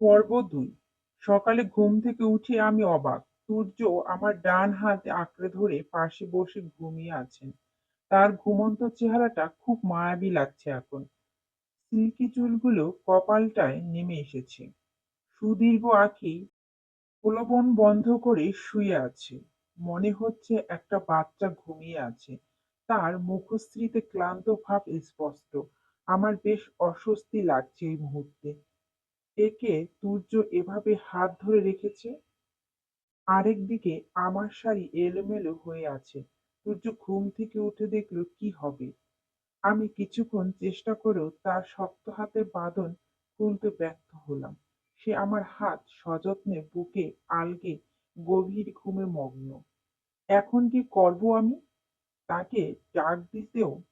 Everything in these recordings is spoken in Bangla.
পর্ব দুই সকালে ঘুম থেকে উঠে আমি অবাক। সূর্য আমার ডান হাত আঁকড়ে ধরে পাশে বসে ঘুমিয়ে আছেন। তার ঘুমন্ত চেহারাটা খুব মায়াবী লাগছে এখন। সিল্কি চুলগুলো কপালটায় নেমে এসেছে। সুদীর্ঘ আঁখি প্রলোভন বন্ধ করে শুয়ে আছে। মনে হচ্ছে একটা বাচ্চা ঘুমিয়ে আছে। তার মুখশ্রীতে ক্লান্ত ভাব স্পষ্ট। আমার বেশ অস্বস্তি লাগছে এই মুহূর্তে। একে সূর্য এভাবে হাত ধরে রেখেছে। আরেকদিকে আমার শাড়ি এলোমেলো হয়ে আছে। সূর্য ঘুম থেকে উঠে দেখল, কি হবে? আমি কিছুক্ষণ চেষ্টা করেও তার শক্ত হাতে বাঁধন খুলতে ব্যর্থ হলাম। সে আমার হাত সযত্নে বুকে আলগে গভীর ঘুমে মগ্ন। এখন কি করব আমি? তাকে ডাক দিতেও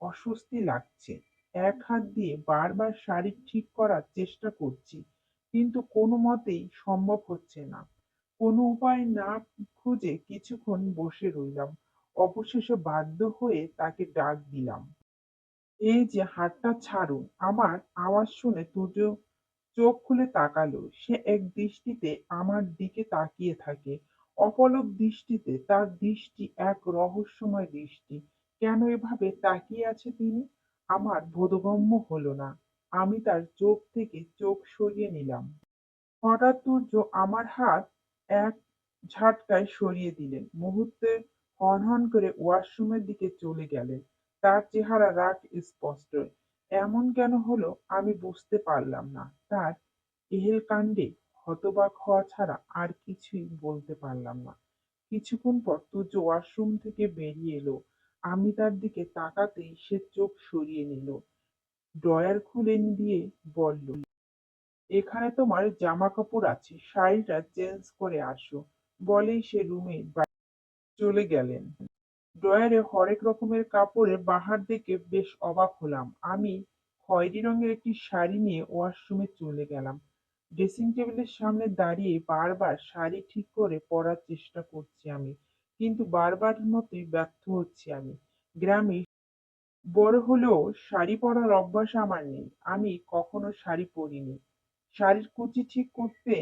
অস্বস্তি লাগছে। এক হাত দিয়ে বারবার শাড়ি ঠিক করার চেষ্টা করছি, কিন্তু কোনো মতেই সম্ভব হচ্ছে না। কোনো উপায় না খুঁজে কিছুক্ষণ বসে রইলাম। অবশেষে বাধ্য হয়ে তাকে ডাক দিলাম। এই যে হাতটা ছাড়ুন, আমার আওয়াজ শুনে তুর্য চোখ খুলে তাকালো। সে এক দৃষ্টিতে আমার দিকে তাকিয়ে থাকে। অপলক দৃষ্টিতে তার দৃষ্টি এক রহস্যময় দৃষ্টি। কেন এভাবে তাকিয়ে আছে তিনি? আমার বোধগম্য হলো না। আমি তার চোখ থেকে চোখ সরিয়ে নিলাম। হঠাৎ সূর্য আমার হাত এক ঝাটকায় সরিয়ে দিলেন। মুহূর্তে হনহন করে ওয়াশরুমের দিকে চলে গেলেন। তার চেহারা রাগ স্পষ্ট। এমন কেন হলো আমি বুঝতে পারলাম না। তার এহেল কাণ্ডে হতবাক হওয়া ছাড়া আর কিছুই বলতে পারলাম না। কিছুক্ষণ পর সূর্য ওয়াশরুম থেকে বেরিয়ে এলো। আমি তার দিকে তাকাতেই সে চোখ সরিয়ে নিল। ড্রয়ার খুলে দিয়ে বলল, এখানে তোমার জামা কাপড় আছে, শাড়িটা চেঞ্জ করে আসো। বলেই সে রুমে চলে গেলেন। ড্রয়ারে হরেক রকমের কাপড়ের বাহার দেখে বেশ অবাক হলাম। আমি খয়েরি রঙের একটি শাড়ি নিয়ে ওয়াশরুমে চলে গেলাম। ড্রেসিং টেবিলের সামনে দাঁড়িয়ে বারবার শাড়ি ঠিক করে পরার চেষ্টা করছি আমি। কিন্তু বারবার মতোই ব্যর্থ হচ্ছি আমি। গ্রামে বড় হলেও শাড়ি পরার অভ্যাস আমার নেই। আমি কখনো শাড়ি পরিনি। শাড়ির কুচি ঠিক করতে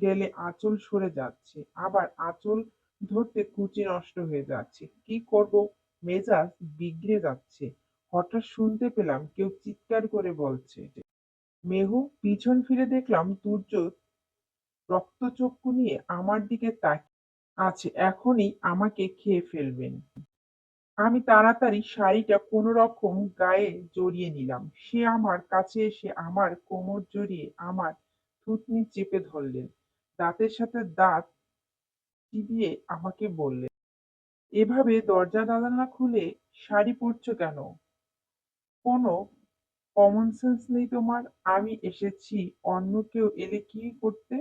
গেলে আঁচল সরে যাচ্ছে। আবার আঁচল ধরতে কুচি নষ্ট হয়ে যাচ্ছে। কি করব? মেজাজ বিগড়ে যাচ্ছে। হঠাৎ শুনতে পেলাম কেউ চিৎকার করে বলছে। মেহু পিছন ফিরে দেখলাম সূর্য রক্তচক্ষু নিয়ে আমার দিকে তাকিয়ে আছে, এখনই আমাকে খেয়ে ফেলবেন। আমি তাড়াতাড়ি শাড়িটা কোনো রকম গায়ে জড়িয়ে নিলাম। সে আমার কাছে এসে আমার কোমর জড়িয়ে আমার থুতনি চেপে ধরলেন। দাঁতের সাথে দাঁত চিবিয়ে আমাকে বললেন, এভাবে দরজা জানালা খুলে শাড়ি পরছো কেন? কোনো কমন সেন্স নেই তোমার। আমি এসেছি অন্য কেউ এলে কি করতে?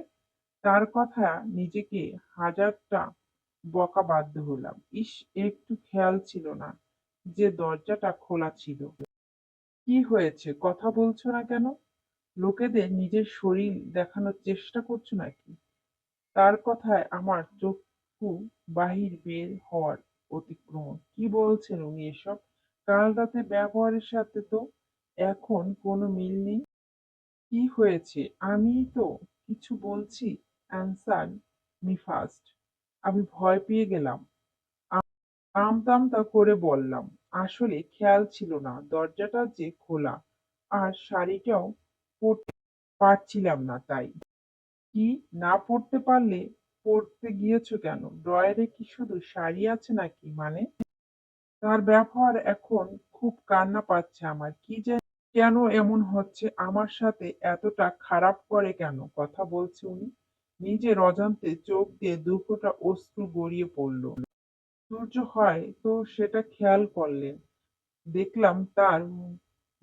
তার কথা নিজেকে হাজারটা বকা বাধ্য হলাম। ইস, একটু খেয়াল ছিল না যে দরজাটা খোলা ছিল। কি হয়েছে? কথা বলছো না কেন? লোকেদের নিজের শরীর দেখানোর চেষ্টা করছ নাকি? তার কথায় আমার চক্ষু বাহির বের হওয়ার অতিক্রম কি বলছেন উনি এসব? কাল রাতে ব্যবহারের সাথে তো এখন কোনো মিল নেই। কি হয়েছে? আমি তো কিছু বলছি। Answer, me first. আমি ভয় পেয়ে গেলাম। আমতামতা করে বললাম, আসলে খেয়াল ছিল না, দরজাটা যে খোলা, আর শাড়িটাও পরতে পারছিলাম না তাই। কি না পড়তে পারলে পড়তে গিয়েছো কেন? ড্রয়ারে কি শুধু শাড়ি আছে নাকি মানে? তার ব্যবহার এখন খুব কান্না পাচ্ছে আমার। কি যে, কেন এমন হচ্ছে? আমার সাথে এতটা খারাপ করে কেন? কথা বলছে উনি। নিজের অজান্তে চোখ দিয়ে দুফোঁটা অশ্রু গড়িয়ে পড়ল। সূর্য হয় তো সেটা খেয়াল করলেন দেখলাম তার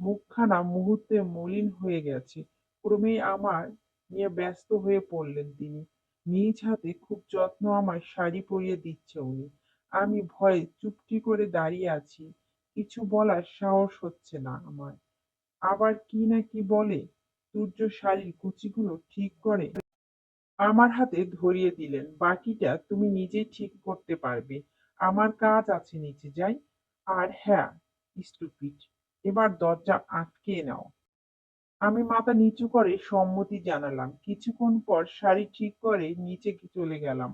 মুখখানা মুহূর্তে মলিন হয়ে গেছে। ক্রমেই আমার নিয়ে ব্যস্ত হয়ে পড়লেন তিনি। নিজ হাতে খুব যত্ন আমার শাড়ি পরিয়ে দিচ্ছে উনি। আমি ভয়ে চুপটি করে দাঁড়িয়ে আছি। কিছু বলার সাহস হচ্ছে না আমার। আবার কি না কি বলে? সূর্য শাড়ির কুচিগুলো ঠিক করে আমার হাতে ধরিয়ে দিলেন। বাকিটা তুমি নিজেই ঠিক করতে পারবে। আমার কাজ আছে নিচে, যাই। আর হ্যাঁ স্টুপিড, এবার দরজা আটকে নাও। আমি মাথা নিচু করে সম্মতি জানালাম। কিছুক্ষণ পর শাড়ি ঠিক করে নিচে চলে গেলাম।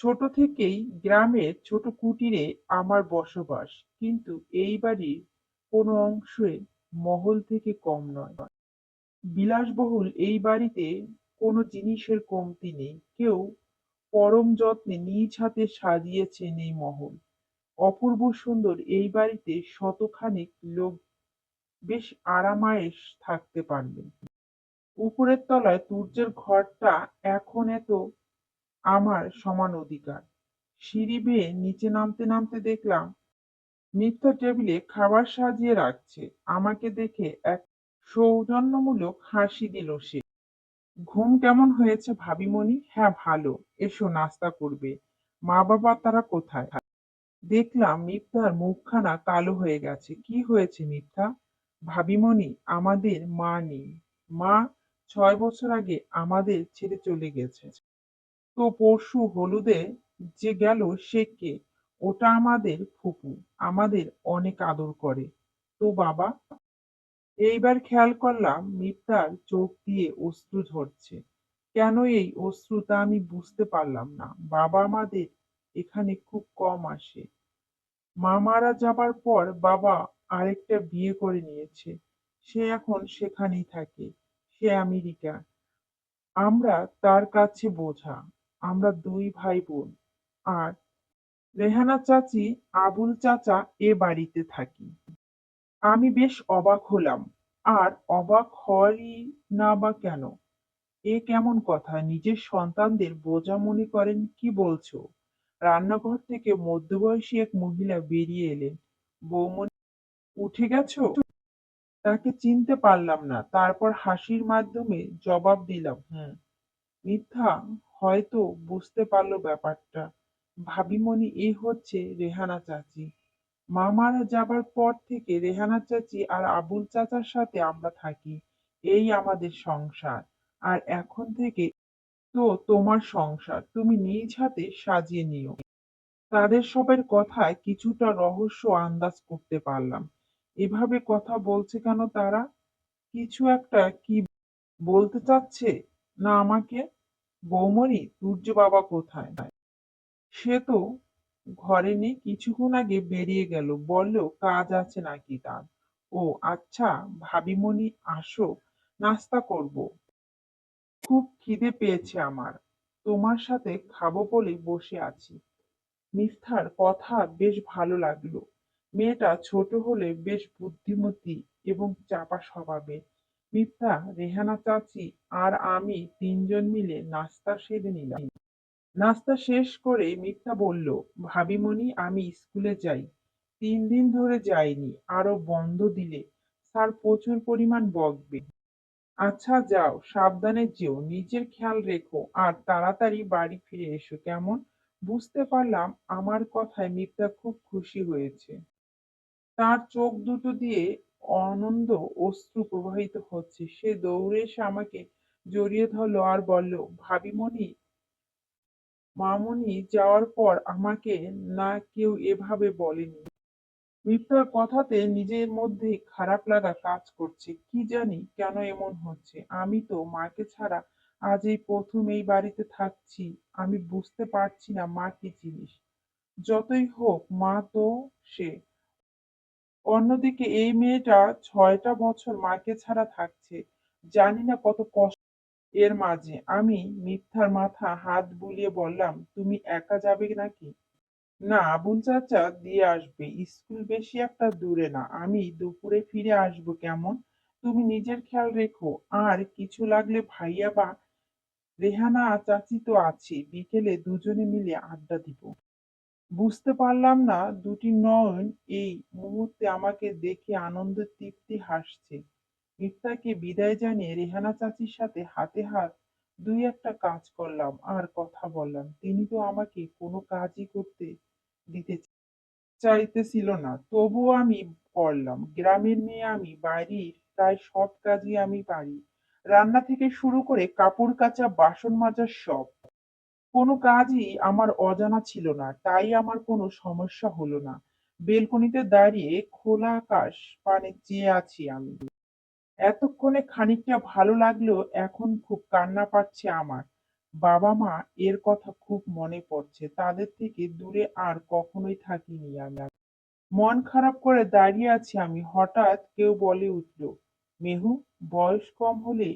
ছোট থেকেই গ্রামের ছোট কুটিরে আমার বসবাস। কিন্তু এই বাড়ির কোনো অংশে মহল থেকে কম নয়। বিলাসবহুল এই বাড়িতে কোনো জিনিসের কমতি নেই। কেউ পরম যত্নে নিজ হাতে সাজিয়েছেন এই মহল। অপূর্ব সুন্দর এই বাড়িতে শতখানেক লোক বেশ আরামায়েশ থাকতে পারবে উপরের তলায় তুর্যের ঘরটা এখন এত আমার সমান অধিকার। সিঁড়ি বেয়ে নিচে নামতে নামতে দেখলাম, মিথ্যা টেবিলে খাবার সাজিয়ে রাখছে। আমাকে দেখে এক সৌজন্যমূলক হাসি দিল সে। ঘুম কেমন হয়েছে ভাবিমণি? হ্যাঁ ভালো। এসো, নাস্তা করবে। মা বাবা তারা কোথায়? দেখলাম মিথ্যার মুখখানা কালো হয়ে গেছে। কি হয়েছে মিথ্যা? ভাবিমণি, আমাদের মা নেই। মা ছয় বছর আগে আমাদের ছেড়ে চলে গেছে। তো পরশু হলুদে যে গেল সে কে? ওটা আমাদের ফুপু। আমাদের অনেক আদর করে। তো বাবা? এইবার খেয়াল করলাম মিথ্যার চোখ দিয়ে অশ্রু ঝরছে। কেন এই অশ্রু তা আমি বুঝতে পারলাম না। বাবা মাদের এখানে খুব কম আসে। মা মারা যাবার পর বাবা আরেকটা বিয়ে করে নিয়েছে। সে এখন সেখানেই থাকে। সে আমেরিকা আমরা তার কাছে বোঝা। আমরা দুই ভাই বোন আর রেহানা চাচি, আবুল চাচা এ বাড়িতে থাকি। আমি বেশ অবাক হলাম। আর অবাক হওয়ারই না বা কেন? এ কেমন কথা? নিজের সন্তানদের বোঝা মনে করেন কি বলছো? রান্নাঘর থেকে মধ্যবয়সী এক মহিলা বেরিয়ে এলেন। বৌমনি, উঠে গেছো? তাকে চিনতে পারলাম না। তারপর হাসির মাধ্যমে জবাব দিলাম, হুম। মিথ্যা? হয়তো বুঝতে পারল ব্যাপারটা। ভাবিমণি এই হচ্ছে রেহানা চাচি। মা মারা যাবার পর থেকে রেহানা চাচি আর আবুল চাচার সাথে আমরা থাকি। এই আমাদের সংসার। আর এখন থেকে তো তোমার সংসার। তুমি নিজ হাতে সাজিয়ে নিও। তাদের সবের কথায় কিছুটা রহস্য আন্দাজ করতে পারলাম। এভাবে কথা বলছে কেন তারা? কিছু একটা কি বলতে চাচ্ছে না আমাকে? বৌমণি সূর্য বাবা কোথায়? সে তো ঘরে নেই, কিছুক্ষণ আগে বেরিয়ে গেল। বলল, কাজ আছে নাকি তার? ও আচ্ছা ভাবিমণি, আসো, নাস্তা করব। খুব খিদে পেয়েছে আমার। তোমার সাথে খাব বলে বসে আছি। মিথ্যার কথা বেশ ভালো লাগল। মেয়েটা ছোট হলে বেশ বুদ্ধিমতী এবং চাপা স্বভাবের মিথ্যা রেহানা চাচি আর আমি তিনজন মিলে নাস্তা সেরে নিলাম। নাস্তা শেষ করে মিথ্যা বলল, ভাবিমণি, আমি স্কুলে যাই। তিন দিন ধরে যাইনি, আরও বন্ধ দিলে। স্যার প্রচুর পরিমাণ বকবে। আচ্ছা যাও, সাবধানে যেও, নিজের খেয়াল রেখো, আর তাড়াতাড়ি বাড়ি ফিরে এসো, কেমন? বুঝতে পারলাম, আমার কথায় মিথ্যা খুব খুশি হয়েছে। তার চোখ দুটো দিয়ে আনন্দ অশ্রু প্রবাহিত হচ্ছে। সে দৌড়ে এসে আমাকে জড়িয়ে ধরলো আর বলল, ভাবিমণি মামুনি যাওয়ার পর আমাকে না কেউ এভাবে বলেনি। মিথ্যার কথাতে নিজের মধ্যে খারাপ লাগা কাজ করছে। কি জানি কেন এমন হচ্ছে। আমি তো মাকে ছাড়া আজ এই প্রথম এই বাড়িতে থাকছি। আমি বুঝতে পারছি না মা কি জিনিস। যতই হোক, মা তো সে। অন্যদিকে এই মেয়েটা ছয়টা বছর মাকে ছাড়া থাকছে। জানি না কত কষ্ট এর মাঝে আমি মিথ্যার মাথা হাত বুলিয়ে বললাম, তুমি একা যাবে নাকি? না, আবুল চাচা দিয়ে আসবে। স্কুল বেশি একটা দূরে না। আমি দুপুরে ফিরে আসব কেমন? তুমি নিজের খেয়াল রেখো। আর কিছু লাগলে ভাইয়া বা রেহানা চাচি তো আছে। বিকেলে দুজনে মিলে আড্ডা দিব। বুঝতে পারলাম না, দুটি নয়ন এই মুহূর্তে আমাকে দেখে আনন্দের তৃপ্তি হাসছে। মিথ্যাকে বিদায় জানিয়ে রেহানা চাচির সাথে হাতে হাত দুই একটা কাজ করলাম, আর কথা বললাম। তিনি তো আমাকে কোনো কাজই করতে দিতে চাইতেছিল না। তবুও আমি করলাম। গ্রামের মেয়ে আমি, বাড়ির প্রায় সব কাজই আমি পারি। রান্না থেকে শুরু করে কাপড় কাচা, বাসন মাজার সব। কোনো কাজই আমার অজানা ছিল না, তাই আমার কোনো সমস্যা হলো না। বেলকনিতে দাঁড়িয়ে খোলা আকাশ পানে চেয়ে আছি আমি। এতক্ষণে খানিকটা ভালো লাগলেও এখন খুব কান্না পাচ্ছে আমার। বাবা মা এর কথা খুব মনে পড়ছে, তাদের থেকে দূরে আর কখনোই থাকিনি আমি। মন খারাপ করে দাঁড়িয়ে আছি আমি, হঠাৎ কেউ বলে উঠল, মেহু, বয়স কম হলে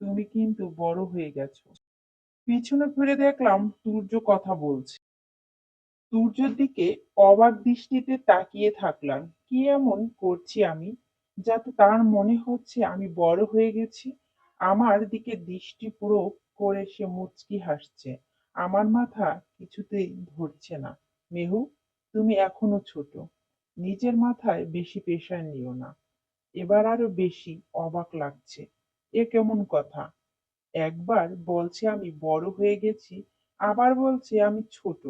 তুমি কিন্তু বড় হয়ে গেছো। পিছনে ফিরে দেখলাম সূর্য কথা বলছে। সূর্যের দিকে অবাক দৃষ্টিতে তাকিয়ে থাকলাম, কি এমন করছি আমি? যাতে তার মনে হচ্ছে আমি বড় হয়ে গেছি। আমার দিকে দৃষ্টি পুরো করে সে মুচকি হাসছে। আমার মাথা কিছুতেই ধরছে না। মেহু, তুমি এখনও ছোট। নিজের মাথায় বেশি প্রেশার নিও না। এবার আরও বেশি অবাক লাগছে। এ কেমন কথা? একবার বলছে আমি বড় হয়ে গেছি, আবার বলছে আমি ছোট।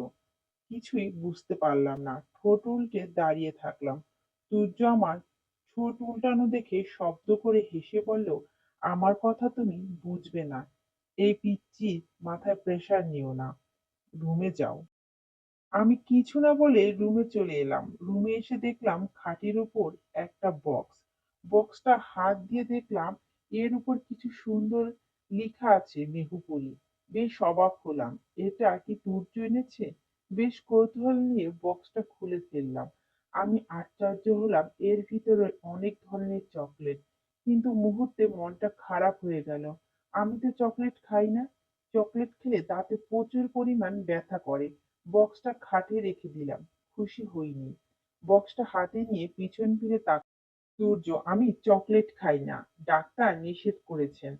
কিছুই বুঝতে পারলাম না। ঠোঁট উল্টে দাঁড়িয়ে থাকলাম। সূর্য আমার ঠোঁট উল্টানো দেখে শব্দ করে হেসে বলল, আমার কথা তুমি বুঝবে না। এই পিচ্ছি মাথায় প্রেসার নিও না। রুমে যাও। আমি কিছু না বলে রুমে চলে এলাম। রুমে এসে দেখলাম খাটের উপর একটা বক্স বক্সটা হাত দিয়ে দেখলাম এর উপর কিছু সুন্দর লেখা আছে মেহুপুরি বেশ অবাক হলাম। এটা কি সূর্য এনেছে? বেশ কৌতূহল নিয়ে বক্সটা খুলে ফেললাম। আমি আশ্চর্য হলাম, এর ভিতরে অনেক ধরনের চকলেট কিন্তু মুহূর্তে মনটা খারাপ হয়ে গেল। আমি তো চকলেট খাই না। চকলেট খেলে তাতে প্রচুর পরিমাণ ব্যথা করে। বক্সটা খাটে রেখে দিলাম। খুশি হইনি। বক্সটা হাতে নিয়ে পিছন ফিরে তাক সূর্য, আমি চকলেট খাই না। ডাক্তার নিষেধ করেছেন।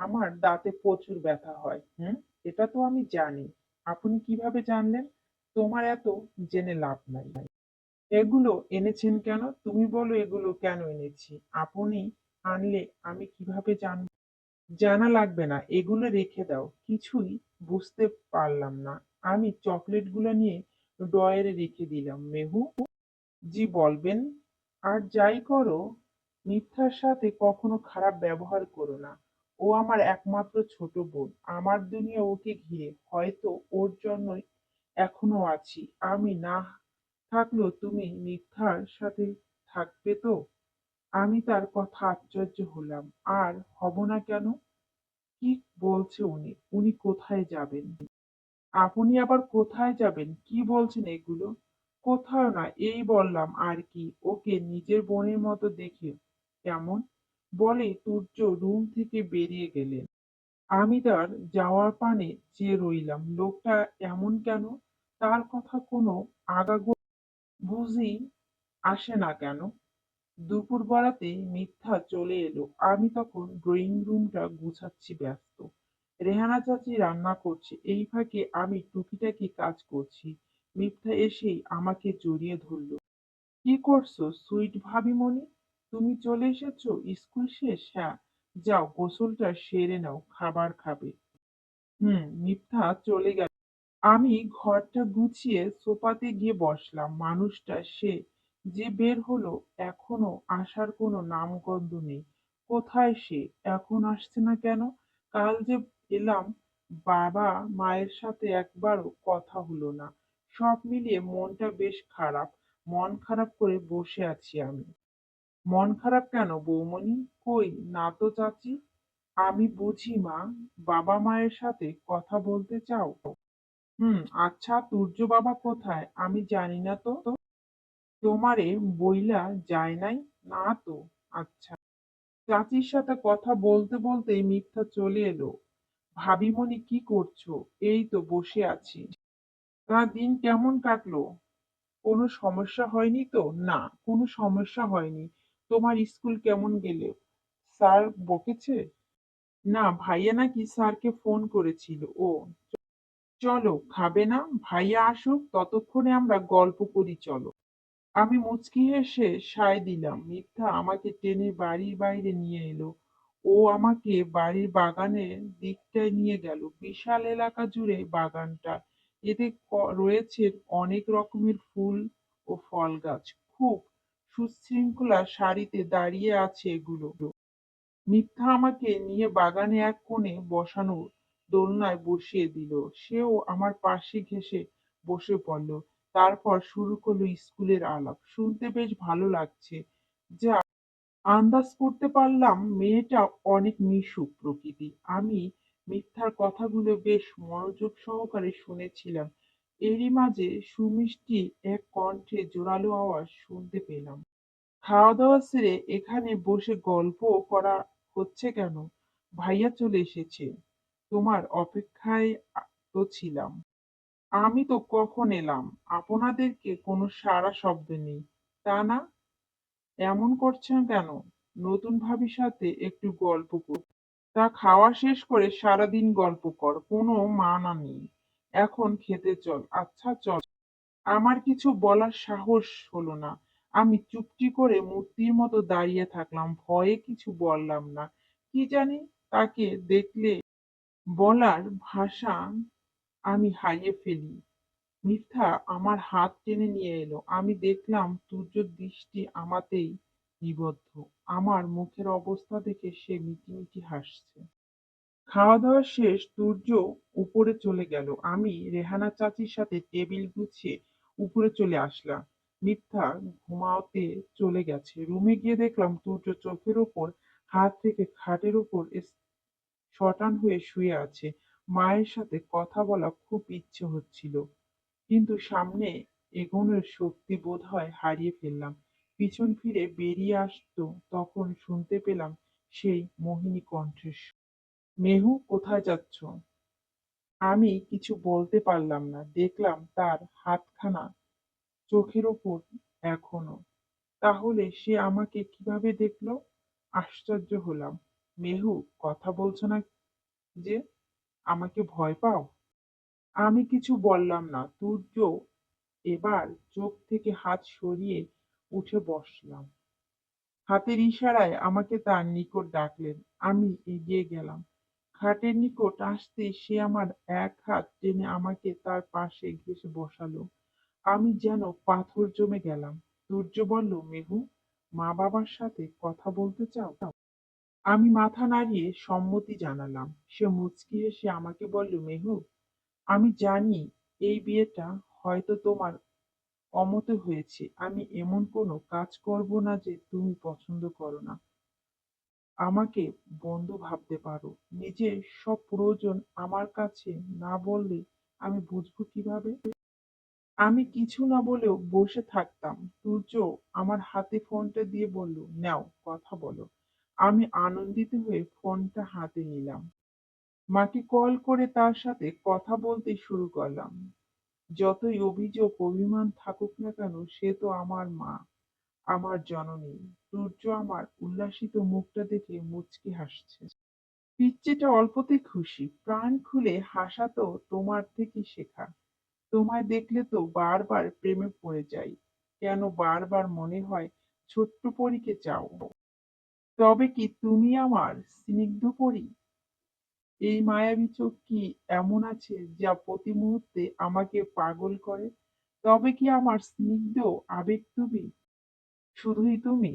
আমার দাঁতে প্রচুর ব্যথা হয়। হুম? এটা তো আমি জানি। আপনি কীভাবে জানলেন? তোমার এত জেনে লাভ নাই। এগুলো এনেছেন কেন? তুমি বলো এগুলো কেন এনেছি? আপনি আনলে আমি কীভাবে জানব জানা লাগবে না। এগুলো রেখে দাও। কিছুই বুঝতে পারলাম না। আমি চকলেটগুলো নিয়ে ড্রয়ারে রেখে দিলাম। মেহু জি বলবেন, আর যাই করো, মিথ্যার সাথে কখনো খারাপ ব্যবহার করো না। ও আমার একমাত্র ছোট বোন। আমার দুনিয়া ওকে ঘিরে হয়তো ওর জন্যই এখনও আছি। আমি না থাকলেও তুমি মিথ্যার সাথে থাকবে তো? আমি তার কথা আশ্চর্য হলাম। আর হব না কেন? কি বলছে উনি? উনি কোথায় যাবেন? আপনি আবার কোথায় যাবেন? কি বলছেন এগুলো? কোথাও না, এই বললাম আর কি। ওকে নিজের বোনের মতো দেখে কেমন? বলে সূর্য রুম থেকে বেরিয়ে গেলেন। আমি তার যাওয়ার পানে চেয়ে রইলাম। লোকটা এমন কেন? তার কথা কোনো আগাগো বুঝি আসে না কেন? দুপুর বেলাতে মিথ্যা চলে এলো। আমি তখন ড্রয়িং রুমটা গুছাচ্ছি ব্যস্ত। রেহানা চাচি রান্না করছে। এই ফাঁকে আমি টুকিটাকি কাজ করছি। মিথ্যা এসেই আমাকে জড়িয়ে ধরলো। কি করছ, সুইট ভাবিমণি? তুমি চলে এসেছ? স্কুল শেষ? হ্যাঁ। যাও, গোসলটা সেরে নাও। খাবার খাবে। হুম, মিথ্যা চলে গেল। আমি ঘরটা গুছিয়ে সোফাতে গিয়ে বসলাম। মানুষটা, সে যে বের হলো, এখনও আসার কোনো নামগন্ধ নেই। কোথায় সে? এখন আসছে না কেন? কাল যে এলাম, বাবা মায়ের সাথে একবারও কথা হলো না। সব মিলিয়ে মনটা বেশ খারাপ। মন খারাপ করে বসে আছি আমি। মন খারাপ কেন বৌমনি কই? না তো চাচি। আমি বুঝি মা, বাবা মায়ের সাথে কথা বলতে চাও? হুম আচ্ছা তুর্য বাবা কোথায়? আমি জানি না তো। তোমারে বইলা যায় নাই? না তো। আচ্ছা। চাচির সাথে কথা বলতে বলতেই মিথ্যা চলে এলো। ভাবিমণি কি করছ? এই তো বসে আছি। তা দিন কেমন কাটলো? কোনো সমস্যা হয়নি তো? না, কোনো সমস্যা হয়নি। তোমার স্কুল কেমন গেলে? স্যার বকেছে? না, ভাইয়া নাকি স্যারকে ফোন করেছিল। ও চলো, খাবে না? ভাইয়া আসুক, ততক্ষণে আমরা গল্প করি, চলো। আমি মুচকি হেসে সায় দিলাম, মিথ্যা আমাকে টেনে বাড়ির বাইরে নিয়ে এলো। ও আমাকে বাড়ির বাগানের দিকটায় নিয়ে গেল, বিশাল এলাকা জুড়ে বাগানটা। এতে রয়েছে অনেক রকমের ফুল ও ফল গাছ। খুব সুশৃঙ্খলা সারিতে দাঁড়িয়ে আছে এগুলো। মিথ্যা আমাকে নিয়ে বাগানে এক কোণে বসানো দোলনায় বসিয়ে দিল। সেও আমার পাশে ঘেঁষে বসে পড়ল। তারপর শুরু করল স্কুলের আলাপ। শুনতে বেশ ভালো লাগছে। যা আন্দাজ করতে পারলাম মেয়েটা অনেক মিশুক প্রকৃতি আমি মিথ্যার কথাগুলো বেশ মনোযোগ সহকারে শুনেছিলাম। এরই মাঝে সুমিষ্টি এক কণ্ঠে জোরালো আওয়াজ শুনতে পেলাম। খাওয়া দাওয়া সেরে এখানে বসে গল্প করা হচ্ছে কেন? ভাইয়া চলে এসেছে। তোমার অপেক্ষায় তো ছিলাম। আমি তো কখন এলাম? আপনাদেরকে কোনো সাড়া শব্দ নেই, তা না? এমন করছেন কেন? নতুন ভাবির সাথে একটু গল্প কর। তা খাওয়া শেষ করে সারাদিন গল্প কর, কোনো মানা নেই। এখন খেতে চল আচ্ছা চল। আমার কিছু বলার সাহস হলো না। আমি চুপটি করে মূর্তির মতো দাঁড়িয়ে থাকলাম, ভয়ে কিছু বললাম না। কি জানি তাকে দেখলে বলার ভাষা আমি হারিয়ে ফেলি। মিথ্যা আমার হাত টেনে নিয়ে এলো। আমি দেখলাম সূর্যর দৃষ্টি আমাতেই নিবদ্ধ। আমার মুখের অবস্থা দেখে সে মিটিমিটি হাসছে। খাওয়া দাওয়া শেষ, সূর্য উপরে চলে গেল। আমি রেহানা চাচির সাথে টেবিল গুছিয়ে উপরে চলে আসলাম। মিথ্যা ঘুমাতে চলে গেছে। রুমে গিয়ে দেখলাম সূর্য চোখের ওপর, হাত থেকে খাটের ওপর শটান হয়ে শুয়ে আছে। মায়ের সাথে কথা বলা খুব ইচ্ছে হচ্ছিল। কিন্তু সামনে এগোনোর শক্তি বোধ হয় হারিয়ে ফেললাম। পিছন ফিরে বেরিয়ে আসতো তখন শুনতে পেলাম সেই মোহিনী কণ্ঠস্বর মেহু, কোথায় যাচ্ছ? আমি কিছু বলতে পারলাম না। দেখলাম তার হাতখানা চোখের ওপর এখনও। তাহলে সে আমাকে কীভাবে দেখল? আশ্চর্য হলাম। মেহু কথা বলছো না যে আমাকে ভয় পাও? আমি কিছু বললাম না। সূর্য এবার চোখ থেকে হাত সরিয়ে উঠে বসলাম। হাতের ইশারায় আমাকে তার নিকট ডাকলেন। আমি এগিয়ে গেলাম। খাটের নিকট আসতেই সে আমার এক হাত টেনে আমাকে তার পাশে ঘেসে বসালো। আমি যেন পাথর জমে গেলাম। সূর্য বলল, মেহু মা বাবার সাথে কথা বলতে চাও? আমি মাথা নাড়িয়ে সম্মতি জানালাম। সে মুচকি হেসে আমাকে বলল, মেহু, আমি জানি এই বিয়েটা হয়তো তোমার অমতে হয়েছে। আমি এমন কোনো কাজ করব না যে তুমি পছন্দ করো না। আমাকে বন্ধু ভাবতে পারো। নিজের সব প্রয়োজন আমার কাছে না বললে আমি বুঝব কীভাবে? আমি কিছু না বলেও বসে থাকতাম। সূর্য আমার হাতে ফোনটা দিয়ে বলল, নাও, কথা বলো। আমি আনন্দিত হয়ে ফোনটা হাতে নিলাম। মাকে কল করে তার সাথে কথা বলতে শুরু করলাম। যতই অভিযোগ, অভিমান থাকুক না কেন, সে তো আমার মা, আমার জননী। সূর্য আমার উল্লাসিত মুখটা দেখে মুচকি হাসছে। পিচ্চিটা অল্পতে খুশি, প্রাণ খুলে হাসা তো তোমার থেকে শেখা। তোমায় দেখলে তো বারবার প্রেমে পড়ে যাই। কেন বারবার মনে হয় ছোট্ট পরীকে চাও? তবে কি তুমি আমার স্নিগ্ধ করি? এই মায়াবী চোখ কি এমন আছে যা প্রতি মুহূর্তে আমাকে পাগল করে? তবে কি আমার স্নিগ্ধ আবেগ তুমি? শুধুই তুমি।